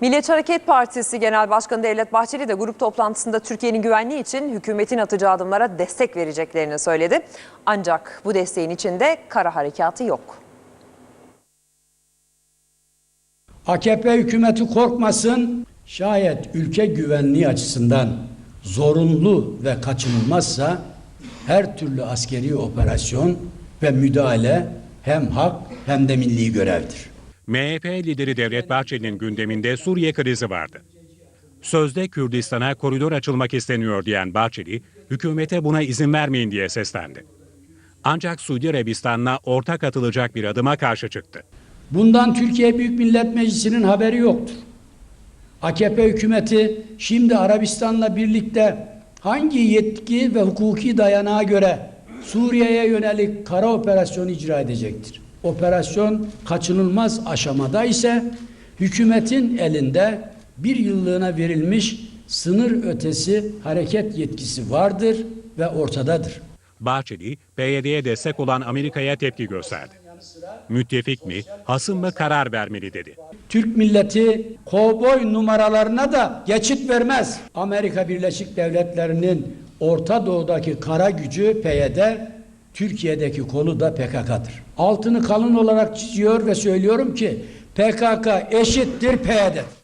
Milliyetçi Hareket Partisi Genel Başkanı Devlet Bahçeli de grup toplantısında Türkiye'nin güvenliği için hükümetin atacağı adımlara destek vereceklerini söyledi. Ancak bu desteğin içinde kara harekatı yok. AKP hükümeti korkmasın. Şayet ülke güvenliği açısından zorunlu ve kaçınılmazsa her türlü askeri operasyon ve müdahale hem hak hem de milli görevdir. MHP lideri Devlet Bahçeli'nin gündeminde Suriye krizi vardı. Sözde Kürdistan'a koridor açılmak isteniyor diyen Bahçeli, hükümete buna izin vermeyin diye seslendi. Ancak Suudi Arabistan'la ortak atılacak bir adıma karşı çıktı. Bundan Türkiye Büyük Millet Meclisi'nin haberi yoktur. AKP hükümeti şimdi Arabistan'la birlikte hangi yetki ve hukuki dayanağa göre Suriye'ye yönelik kara operasyonu icra edecektir? Operasyon kaçınılmaz aşamada ise hükümetin elinde bir yıllığına verilmiş sınır ötesi hareket yetkisi vardır ve ortadadır. Bahçeli, PYD'ye destek olan Amerika'ya tepki gösterdi. Müttefik mi, hasım mı karar vermeli dedi. Türk milleti kovboy numaralarına da geçit vermez. Amerika Birleşik Devletleri'nin Orta Doğu'daki kara gücü PYD, Türkiye'deki kolu da PKK'dır. Altını kalın olarak çiziyor ve söylüyorum ki PKK eşittir PYD.